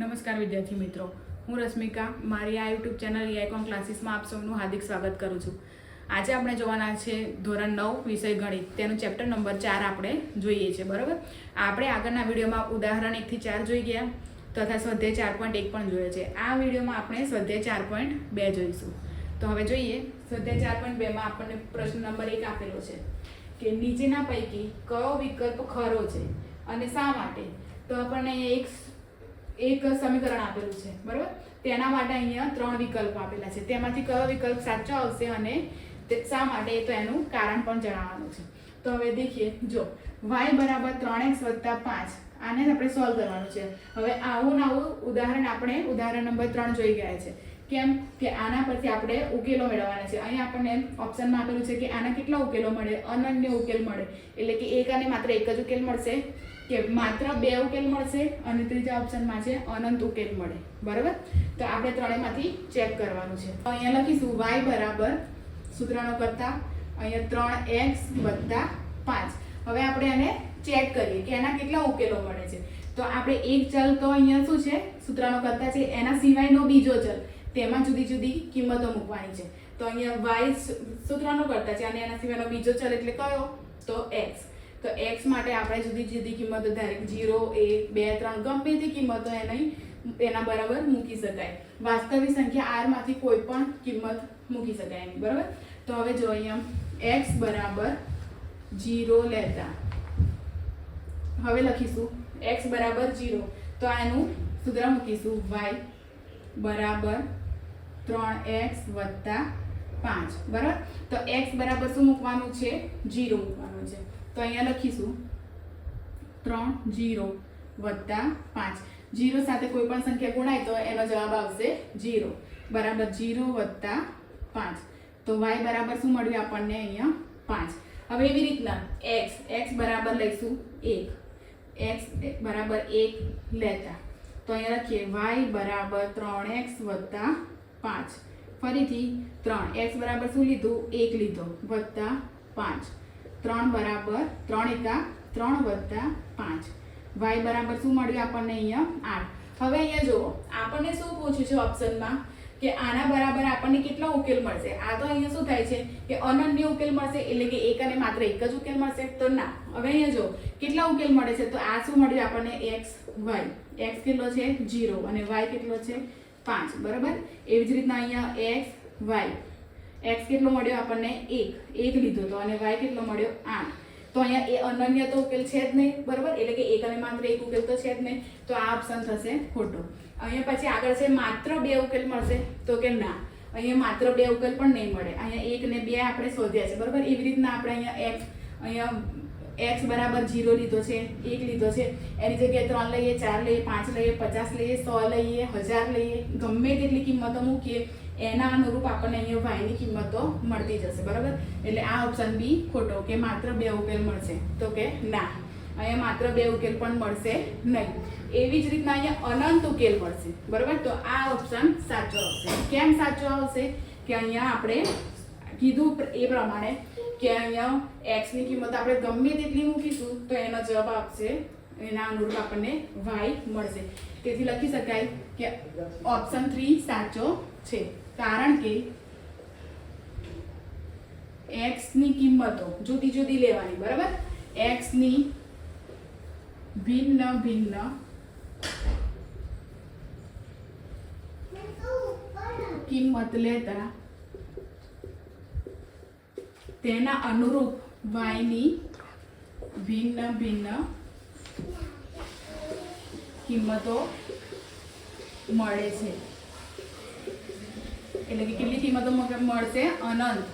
નમસ્કાર વિદ્યાર્થી મિત્રો. હું રશ્મિકા, મારી આ યુટ્યુબ ચેનલ આઇકોન ક્લાસીસમાં આપ સૌનું હાર્દિક સ્વાગત કરું છું. આજે આપણે જોવાના છે ધોરણ નવ, વિષય ગણિત. તેનું ચેપ્ટર નંબર ચાર આપણે જોઈએ છે, બરાબર? આપણે આગળના વિડીયોમાં ઉદાહરણ એકથી ચાર જોઈ ગયા, તથા સ્વાધ્યાય ચાર પોઈન્ટ એક પણ જોયો છે. આ વિડીયોમાં આપણે સ્વાધ્યાય ચાર પોઈન્ટ બે જોઈશું. તો હવે જોઈએ, સ્વાધ્યાય ચાર પોઈન્ટ બેમાં આપણને પ્રશ્ન નંબર એક આપેલો છે કે નીચેના પૈકી કયો વિકલ્પ ખરો છે અને શા માટે? તો આપણને એક એક સમીકરણ આપેલું છે, બરાબર? તેના માટે અહીંયા ત્રણ વિકલ્પ આપેલા છે. તેમાંથી કયો વિકલ્પ સાચો આવશે અને શા માટે તો એનું કારણ પણ જણાવવાનું છે. તો હવે દેખીએ, જો વાય બરાબર ત્રણ એક્સ વત્તા પાંચ, આને આપણે સોલ્વ કરવાનું છે. હવે આવું ને આવું ઉદાહરણ આપણે ઉદાહરણ નંબર ત્રણ જોઈ ગયા છે. કેમ કે આના પરથી આપણે ઉકેલો મેળવવાના છે. અહીંયા આપણને ઓપ્શનમાં આપેલું છે કે આના કેટલા ઉકેલો મળે? અનન્ય ઉકેલ મળે. એટલે કે એક અને માત્ર એક જ ઉકેલ મળશે કે માત્ર બે ઉકેલ મળશે અને ત્રીજા ઓપ્શનમાં છે અનંત ઉકેલ મળે. બરાબર? તો આપણે ત્રણેયમાંથી ચેક કરવાનું છે. અહીંયા લખીશું વાય બરાબર સૂત્રનો કરતા અહીંયા ત્રણ એક્સ વત્તા પાંચ. હવે આપણે એને ચેક કરીએ કે એના કેટલા ઉકેલો મળે છે. તો આપણે એક ચલ તો અહીંયા શું છે? સૂત્રનો કરતા છે એના સિવાયનો બીજો ચલ. તેમાં જુદી જુદી કિંમતો મૂકવાની છે. તો અહીંયા વાય સૂત્રનો કરતા છે અને એના સિવાયનો બીજો ચલ એટલે કયો? તો એક્સ તો એક્સ માટે આપણે જુદી જુદી કિંમતો ધારે જીરો એક બે, ત્રણ, ગમે તે કિંમતો એની એના બરાબર મૂકી શકાય. વાસ્તવિક સંખ્યા આરમાંથી કોઈ પણ કિંમત મૂકી શકાય એની, બરાબર? તો હવે જો અહીંયા એક્સ બરાબર જીરો લેતા. હવે લખીશું એક્સ બરાબર જીરો તો આ એનું સૂત્ર મૂકીશું. વાય બરાબર ત્રણ એક્સ વત્તા પાંચ, બરાબર? તો એક્સ બરાબર શું મૂકવાનું છે? જીરો મૂકવાનું છે. તો અહીંયા લખીશું. ત્રણ, જીરો વત્તા પાંચ. જીરો સાથે કોઈ પણ સંખ્યા ગુણાય તો એનો જવાબ આવશે જીરો. બરાબર, જીરો વત્તા પાંચ. તો વાય બરાબર શું મળ્યું આપણને અહીંયા? પાંચ. હવે એવી રીતના એક્સ એક્સ બરાબર લઈશું એક. એક્સ બરાબર એક લેતા. તો અહીંયા લખીએ, વાય બરાબર ત્રણ એક્સ વત્તા પાંચ. ફરીથી ત્રણ. એક્સ બરાબર શું લીધું? એક લીધો. વત્તા પાંચ. ત્રણ બરાબર ત્રણ એકા ત્રણ વત્તા પાંચ. વાય બરાબર શું મળ્યું આપણને અહીંયા? આઠ. હવે અહીંયા જુઓ. આપણને શું પૂછ્યું છે ઓપ્શનમાં? કે આના બરાબર આપણને કેટલા ઉકેલ મળશે? આ તો અહીંયા શું થાય છે? કે અનન્ય ઉકેલ મળશે એટલે કે એક અને માત્ર એક જ ઉકેલ મળશે. તો ના. હવે અહીંયા જો કેટલા ઉકેલ મળે છે? તો આ શું મળ્યું આપણને? X Y. એક્સ કેટલો છે? જીરો અને વાય કેટલો છે? પાંચ, બરાબર? એવી જ રીતના અહીંયા એક્સ, વાય. એક્સ કેટલો મળ્યો આપણને? એક. એક લીધો તો. અને વાય કેટલો મળ્યો? આઠ. તો અહીંયા એ અનન્ય તો ઉકેલ છે જ નહીં, બરાબર? એટલે કે એક અને માત્ર એક ઉકેલ તો છે જ નહીં. તો આ ઓપ્શન થશે ખોટો. અહીંયા પછી આગળ છે માત્ર બે ઉકેલ મળશે તો કે ના. અહીંયા માત્ર બે ઉકેલ પણ નહીં મળે. અહીંયા એક ને બે આપણે શોધ્યા છે, બરાબર? એવી રીતના આપણે અહીંયા એક્સ, અહીંયા એક્સ બરાબર જીરો લીધો છે, એક લીધો છે. એની જગ્યાએ ત્રણ લઈએ, ચાર લઈએ, પાંચ લઈએ, પચાસ લઈએ, સો લઈએ, હજાર લઈએ. ગમે તેટલી કિંમતો મૂકીએ, એના અનુરૂપ આપણને અહીંયા વાયની કિંમતો મળતી જશે, બરાબર? એટલે આ ઓપ્શન બી ખોટો, કે માત્ર બે ઉકેલ મળશે. તો કે ના, અહીંયા માત્ર બે ઉકેલ પણ મળશે નહીં. એવી જ રીતના અહીંયા અનંત ઉકેલ મળશે, બરાબર? તો આ ઓપ્શન સાચો આવશે. કેમ સાચો આવશે? કે અહીંયા આપણે કીધું એ પ્રમાણે કે અહીંયા એક્સની કિંમત આપણે ગમે તેટલી મૂકીશું તો એનો જવાબ આપશે એના અનુરૂપ આપણને વાય મળશે. તેથી લખી શકાય કે ઓપ્શન થ્રી સાચો છે. કારણ કે એક્સની કિંમતો જુદી જુદી લેવાની, બરાબર? એક્સની ભિન્ન ભિન્ન કિંમત લેતા તેના અનુરૂપ વાયની ભિન્ન ભિન્ન કિંમતો મળે છે. એટલે કે કેટલી કિંમતો મળશે? અનંત.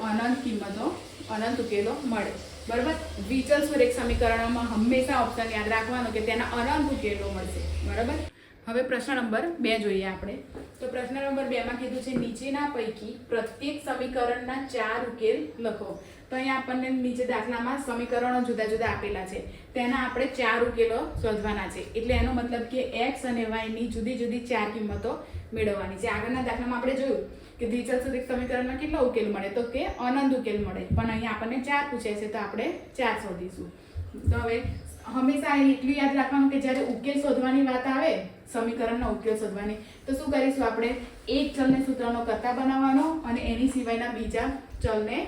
અનંત કિંમતો, અનંત ઉકેલો મળે. બરાબર? વિચલ સુરેખ સમીકરણોમાં હંમેશા ઓપ્શન યાદ રાખવાનો કે તેના અનંત ઉકેલો મળશે. બરાબર? હવે પ્રશ્ન નંબર બે જોઈએ આપણે. તો પ્રશ્ન નંબર બે માં કીધું છે, નીચેના પૈકી પ્રત્યેક સમીકરણના ચાર ઉકેલ લખો. તો અહીંયા આપણને નીચે દાખલામાં સમીકરણો જુદા જુદા આપેલા છે. તેના આપણે ચાર ઉકેલો શોધવાના છે. એટલે એનો મતલબ કે એક્સ અને વાયની જુદી જુદી ચાર કિંમતો મેળવવાની છે. આગળના દાખલામાં આપણે જોયું કે દ્વિચલ સદિક સમીકરણમાં કેટલા ઉકેલ મળે? તો કે અનંત ઉકેલ મળે. પણ અહીંયા આપણને ચાર પૂછે છે, તો આપણે ચાર શોધીશું. તો હવે હંમેશા એટલું યાદ રાખવાનું કે જ્યારે ઉકેલ શોધવાની વાત આવે સમીકરણનો ઉકેલ શોધવાની. તો શું કરીશું આપણે? એક ચલને સૂત્રનો કરતા બનાવવાનો અને એની સિવાયના બીજા ચલને,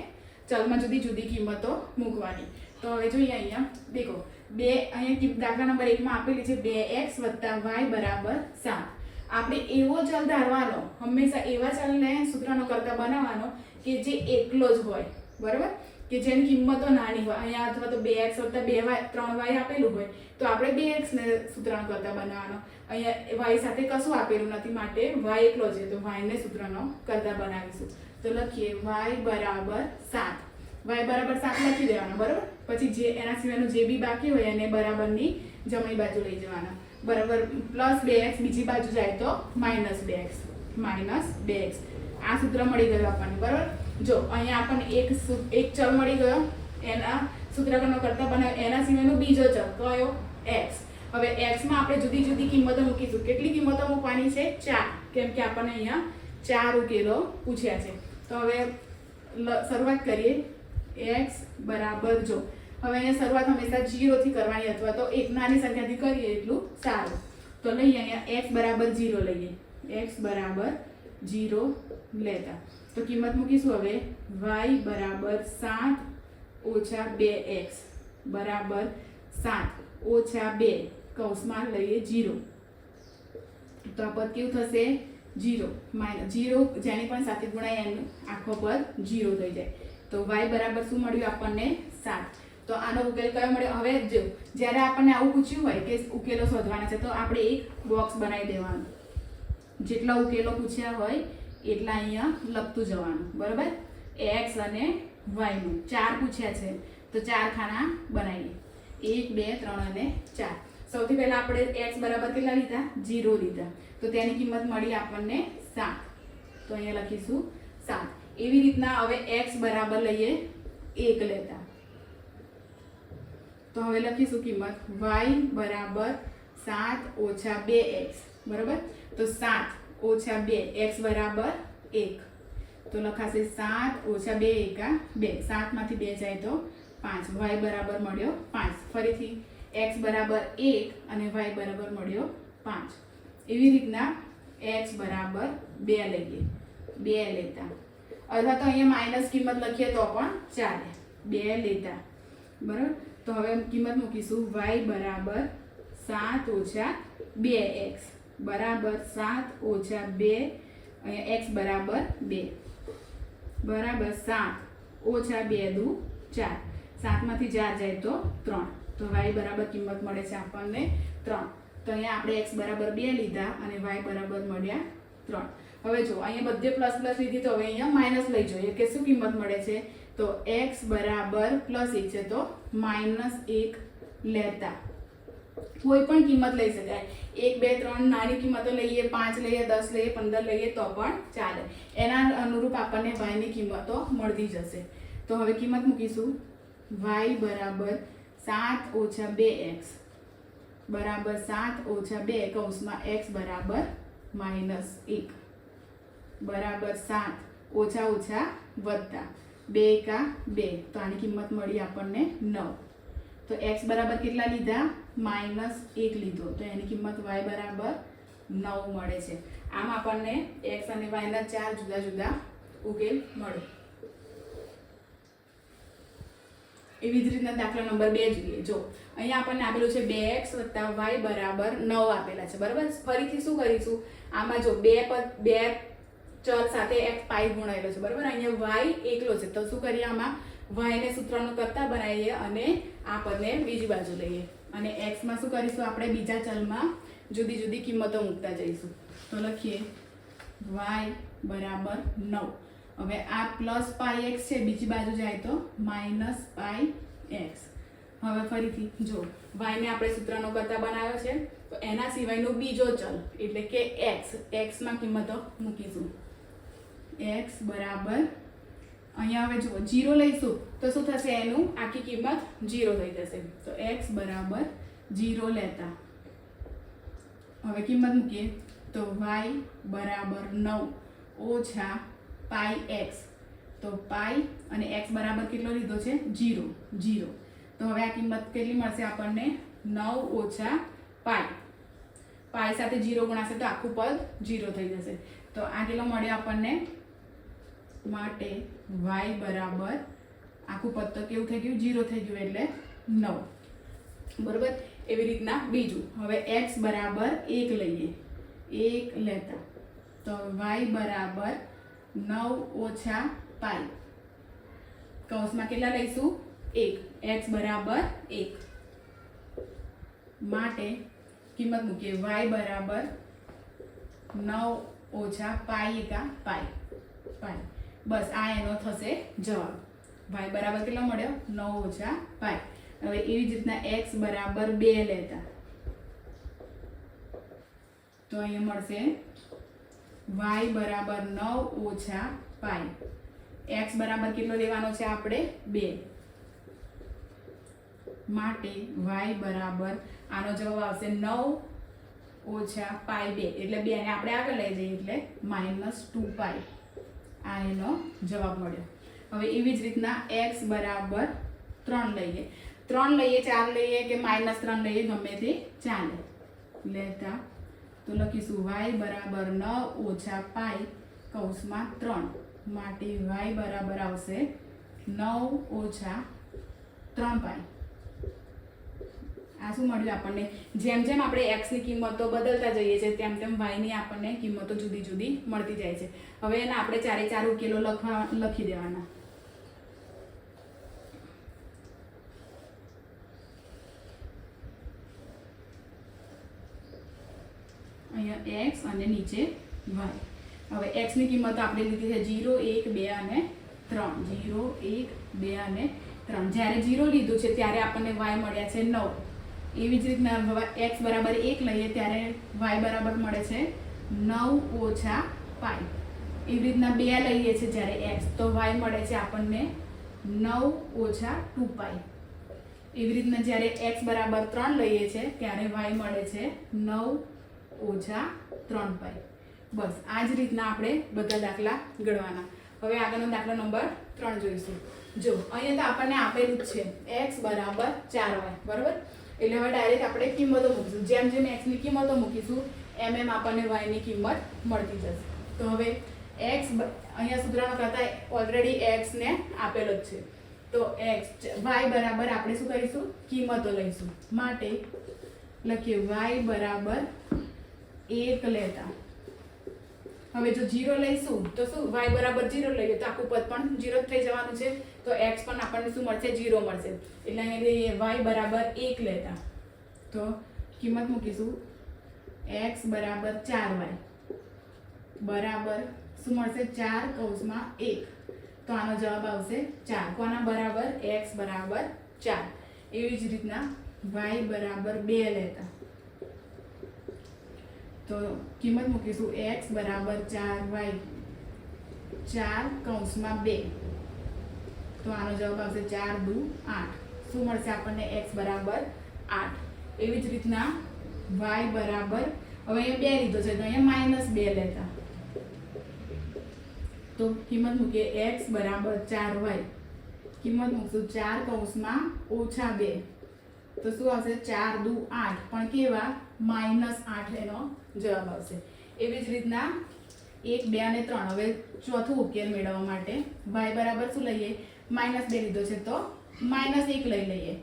ચલમાં જુદી જુદી કિંમતો મૂકવાની. તો હવે જોઈએ અહીંયા. દેખો, બે અહીંયા દાખલા નંબર એકમાં આપેલી છે બે એક્સ વત્તા વાય બરાબર સાત. આપણે એવો ચલ ધારવાનો, હંમેશા એવા ચલને સૂત્રનો કરતા બનાવવાનો કે જે એકલો જ હોય. બરાબર? કે જેની કિંમતો નાની હોય, અહીંયા અથવા તો બે એક્સ વત્તા બે વાય ત્રણ વાય આપેલું હોય, તો આપણે બે એક્સને સૂત્રનો કરતા બનાવવાનો. અહીંયા વાય સાથે કશું આપેલું નથી, માટે વાય એકલો છે, તો વાયને સૂત્રનો કરતા બનાવીશું. તો લખીએ વાય બરાબર સાત. વાય બરાબર સાત લખી દેવાનો, બરાબર? પછી જે એના સિવાયનું જે બી બાકી હોય, એને બરાબરની જમણી બાજુ લઈ જવાના. બરાબર, પ્લસ બે એક્સ બીજી બાજુ જાય તો માઇનસ બે એક્સ માઇનસ બે એક્સ આ સૂત્ર મળી ગયું આપણને, બરાબર? જો, અહીંયા આપણને એક એક ચલ મળી ગયો, એના સૂત્રકનો કરતા બનાવ એના સિવાયનો બીજો ચલ, કયો? એક્સ હવે એક્સમાં આપણે જુદી જુદી કિંમતો મૂકીશું. કેટલી કિંમતો મૂકવાની છે? ચાર. કેમ કે આપણને અહીંયા ચાર ઉકેલો પૂછ્યા છે. તો હવે શરૂઆત કરીએ. એક્સ બરાબર, જો. હવે અહીંયા શરૂઆત હંમેશા જીરોથી કરવાની અથવા તો એક નાની સંખ્યાથી કરીએ એટલું સારું. તો લઈએ અહીંયા એક્સ બરાબર જીરો લઈએ. એક્સ બરાબર જીરો લેતા. તો કિંમત મૂકીશું હવે વાય બરાબર સાત ઓછા બે એક્સ બરાબર સાત ઓછા બે. કૌંસમાં લઈએ જીરો. તો આ પદ કેવું થશે? જીરો. માઇનસ જીરો જેની પણ સાથે ગુણાય એનું આખો પદ જીરો થઈ જાય. તો વાય બરાબર શું મળ્યું આપણને? સાત. તો આનો ઉકેલ કયો મળ્યો? હવે જો, જ્યારે આપણને આવું પૂછ્યું હોય કે ઉકેલો શોધવાના છે, તો આપણે એક બોક્સ બનાવી દેવાનું. જેટલા ઉકેલો પૂછ્યા હોય, એટલા અહીંયા લખતું જવાનું. બરાબર? એક્સ અને વાયનું ચાર પૂછ્યા છે. તો ચાર ખાના બનાવીએ. એક, બે, ત્રણ અને ચાર. સૌથી પહેલાં આપણે એક્સ બરાબર કેટલા લીધા? જીરો લીધા. તો તેની કિંમત મળી આપણને સાત. તો અહીંયા લખીશું સાત. એવી રીતના હવે એક્સ બરાબર લઈએ એક લેતા. તો હવે લખીશું કિંમત. વાય બરાબર સાત ઓછા બે એક્સ બરાબર? તો સાત ઓછા બે, એક્સ બરાબર એક. તો લખાશે સાત ઓછા બે એકા બે. સાતમાંથી બે જાય તો પાંચ. વાય બરાબર મળ્યો પાંચ. ફરીથી એક્સ બરાબર એક અને વાય બરાબર મળ્યો પાંચ. એવી રીતના એક્સ બરાબર બે લઈએ. બે લેતા. અથવા તો અહીંયા માઇનસ કિંમત લખીએ તો પણ ચાલે. બે લેતા. બરાબર? તો હવે કિંમત મૂકીશું. વાય બરાબર સાત ઓછા બે એક્સ. બરાબર સાત ઓછા બે, અહીંયા એક્સ બરાબર બે. બરાબર સાત ઓછા બે દુ ચાર. સાતમાંથી ચાર જાય તો ત્રણ. તો વાય બરાબર કિંમત મળે છે આપણને ત્રણ. તો અહીંયા આપણે એક્સ બરાબર બે લીધા અને વાય બરાબર મળ્યા ત્રણ. હવે જો, અહીંયા બધે પ્લસ પ્લસ લીધી તો હવે અહીંયા માઇનસ લઈ જોઈએ કે શું કિંમત મળે છે? તો એક્સ બરાબર પ્લસ એક છે તો માઇનસ એક લેતા. કોઈ પણ કિંમત લઈ શકાય. એક, બે, ત્રણ, નાની કિંમતો લઈએ, પાંચ લઈએ, દસ લઈએ, પંદર લઈએ, તો પણ ચાલે. એના અનુરૂપ આપણને વાયની કિંમતો મળતી જશે. તો હવે કિંમત મૂકીશું. વાય બરાબર સાત ઓછા બે એક્સ બરાબર સાત ઓછા બે કૌંસમાં એક્સ બરાબર માઇનસ એક. બરાબર સાત ઓછા ઓછા વત્તા બે એકા બે. તો આની કિંમત મળી આપણને નવ. તો એક્સ બરાબર કેટલા લીધા? માઇનસ એક લીધો. તો એની કિંમત વાય બરાબર નવ મળે છે. આમ આપણને એક્સ અને વાયના ચાર જુદા જુદા ઉકેલ મળે. એવી જ રીતના દાખલા નંબર બે જોઈએ. જો, અહીંયા આપણને આપેલું છે બે એક્સ વત્તા વાય બરાબર નવ આપેલા છે. બરાબર? ફરીથી શું કરીશું? આમાં જો બે પદ, બે ચલ સાથે એક્સ પાઈ ગુણાયેલો છે. બરાબર? અહીંયા વાય એકલો છે. તો શું કરીએ આમાં? વાયને સૂત્રનો કરતા બનાવીએ અને આ પદને બીજી બાજુ લઈએ. અને એક્સમાં શું કરીશું? આપણે બીજા ચલમાં જુદી જુદી કિંમતો મૂકતા જઈશું. તો લખીએ. વાય બરાબર નવ. હવે આ પ્લસ પાઈ એક્સ છે, બીજી બાજુ જાય તો માઇનસ પાઈ એક્સ હવે ફરીથી જો વાયને આપણે સૂત્રનો કરતા બનાવ્યો છે, તો એના સિવાયનો બીજો ચલ, એટલે કે એક્સ એક્સમાં કિંમતો મૂકીશું. એક્સ બરાબર અહીંયા હવે જુઓ, જીરો લઈશું, તો શું થશે એનું? આખી કિંમત જીરો થઈ જશે. તો એક્સ બરાબર જીરો લેતા. હવે કિંમત મૂકીએ. તો વાય બરાબર નવ. ઓછા પાઈ એક્સ તો પાઈ અને એક્સ બરાબર કેટલો લીધો છે? Zero zero. તો હવે આ કિંમત કેટલી મળશે આપણને? નવ ઓછા પાય પાય સાથે જીરો ગુણાશે તો આખું પદ જીરો થઈ જશે. તો આ કેટલો મળ્યો આપણને? માટે વાય બરાબર આખું પદ તો કેવું થઈ ગયું જીરો થઈ ગયું એટલે નવ. બરાબર? એવી રીતના બીજું. હવે એક્સ બરાબર એક લઈએ. એક લેતા. તો વાય બરાબર નવ ઓછા પાય કૌંસમાં કેટલા લઈશું? એક. એક્સ બરાબર એક. માટે કિંમત મૂકીએ. વાય બરાબર નવ ઓછા પાઈ એકા પાય પાય બસ, આ એનો થશે જવાબ. વાય બરાબર કેટલો મળ્યો? નવ ઓછા પાય હવે એવી જ રીતના એક્સ બરાબર બે લેતા. તો અહીંયા મળશે વાય બરાબર નવ ઓછા પાય એક્સ બરાબર કેટલો લેવાનો છે આપણે? બે. માટે વાય બરાબર આનો જવાબ આવશે નવ ઓછા પાય બે. એટલે બે ને આપણે આગળ લઈ જઈએ એટલે માઇનસ ટુ પાય આ એનો જવાબ મળ્યો. હવે એવી જ રીતના એક્સ બરાબર ત્રણ લઈએ. ત્રણ લઈએ, ચાર લઈએ કે માઇનસ ત્રણ લઈએ, ગમે તે ચાલે. લેતા. તો લખીશું વાય બરાબર નવ ઓછા પાય કૌંસમાં ત્રણ. માટે વાય બરાબર આવશે નવ ઓછા ત્રણ પાય આ શું મળ્યું આપણને? જેમ જેમ આપણે એક્સની કિંમતો બદલતા જઈએ છીએ, તેમ તેમ વાયની આપણને કિંમતો જુદી જુદી મળતી જાય છે. હવે એના આપણે ચારે ચાર ઉકેલો લખવા, લખી દેવાના. અહીંયા એક્સ અને નીચે વાય હવે એક્સની કિંમત આપણે લીધી છે જીરો એક, બે અને ત્રણ. જીરો એક, બે અને ત્રણ. જ્યારે જીરો લીધું છે, ત્યારે આપણને વાય મળ્યા છે નવ. એવી જ રીતના એક્સ બરાબર એક લઈએ ત્યારે વાય બરાબર મળે છે નવ ઓછા પાઈ. એવી રીતના બે લઈએ છીએ જ્યારે એક્સ તો વાય મળે છે આપણને નવ ઓછા ટુ પાઈ. એવી રીતના જ્યારે એક્સ બરાબર ત્રણ લઈએ છીએ ત્યારે વાય મળે છે નવ ઓછા ત્રણ પાઈ. બસ, આ જ રીતના આપણે બધા દાખલા ગણવાના. હવે આગળનો દાખલો નંબર ત્રણ જોઈશું. જો, અહીંયા તો આપણને આપેલું જ છે. એક્સ બરાબર ચાર વાય બરાબર? એટલે હવે ડાયરેક્ટ આપણે કિંમતો મૂકીશું. જેમ જેમ એક્સની કિંમતો મૂકીશું, એમ એમ આપણને વાયની કિંમત મળતી જશે. તો હવે એક્સ અહીંયા સૂત્રમાં કરતાં ઓલરેડી એક્સને આપેલો જ છે. તો એક્સ વાય બરાબર આપણે શું કરીશું? કિંમતો લઈશું. માટે લખીએ વાય બરાબર એક લેતા. હવે જો જીરો લઈશું, તો શું? વાય બરાબર જીરો લઈએ તો આખું પદ પણ જીરો થઈ જવાનું છે. તો એક્સ પણ આપણને શું મળશે? જીરો મળશે. એટલે અહીંયા વાય બરાબર એક લેતા. તો કિંમત મૂકીશું. એક્સ બરાબર ચાર વાય બરાબર શું મળશે? ચાર કૌંસમાં એક. તો આનો જવાબ આવશે ચાર. કોના બરાબર? એક્સ બરાબર ચાર. એવી જ રીતના વાય બરાબર બે લેતા. તો કિંમત મૂકીશું એક્સ બરાબર ચાર વાય ચાર કૌંસમાં બે. તો આનો જવાબ આવશે ચાર દુ આઠ. શું મળશે આપણને એક્સ બરાબર આઠ? એવી જ રીતના વાય બરાબર, હવે અહીંયા બે લીધો છે, તો અહીંયા માઇનસ બે લેતા. તો કિંમત મૂકીએ એક્સ બરાબર ચાર વાય કિંમત મૂકશું ચાર કૌંસમાં ઓછા બે. તો શું આવશે? ચાર દુ આઠ. પણ કેવા? માઇનસ આઠ એનો જવાબ આવશે. એવી જ રીતના એક, બે અને ત્રણ. હવે ચોથું ઉકેલ મેળવવા માટે વાય બરાબર શું લઈએ? માઇનસ બે લીધો છે તો માઇનસ એક લઈ લઈએ.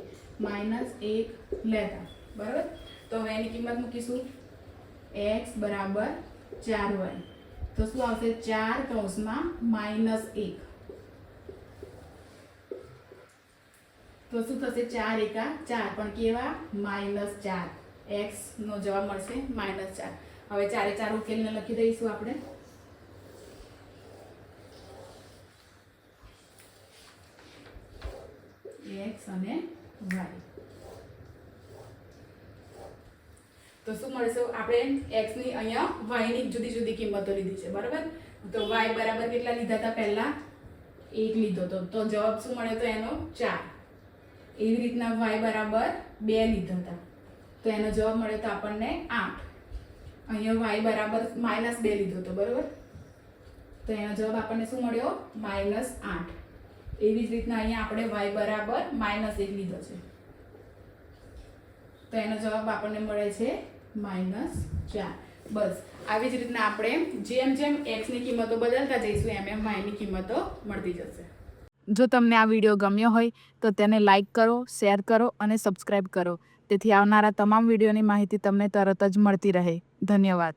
માઇનસ એક લેતા. બરાબર? તો હવે એની કિંમત મૂકીશું. એક્સ બરાબર ચાર વાય તો શું આવશે? ચાર કૌંસમાં માઇનસ એક. તો શું થશે? ચાર એકા ચાર. પણ કેવા? માઇનસ ચાર. એક્સ નો જવાબ મળશે માઇનસ ચાર. હવે ચારે ચાર ઉકેલને લખી દઈશું આપણે. એક્સ અને વાય. તો શું મળશે? આપણે એક્સની અહીંયા વાયની જુદી જુદી કિંમતો લીધી છે, બરાબર? તો વાય બરાબર કેટલા લીધા હતા પહેલા? એક લીધો હતો. તો જવાબ શું મળ્યો તો એનો? ચાર. એવી રીતના વાય બરાબર બે લીધા હતા. તો એનો જવાબ મળ્યો તો આપણને આઠ. અહીંયા વાય બરાબર માઇનસ બે લીધો હતો બરાબર? તો એનો જવાબ આપણને શું મળ્યો? માઇનસ આઠ. એવી જ રીતના અહીંયા આપણે વાય બરાબર માઇનસ એક લીધો છે. તો એનો જવાબ આપણને મળે છે માઇનસ ચાર. બસ, આવી જ રીતના આપણે જેમ જેમ એક્સની કિંમતો બદલતા જઈશું, એમ એમ વાયની કિંમતો મળતી જશે. જો તમને આ વીડિયો ગમ્યો હોય તો તેને લાઈક કરો શેર કરો અને સબસ્ક્રાઈબ કરો. તેથી આવનારા તમામ વિડીયોની માહિતી તમને તરત જ મળતી રહે. ધન્યવાદ.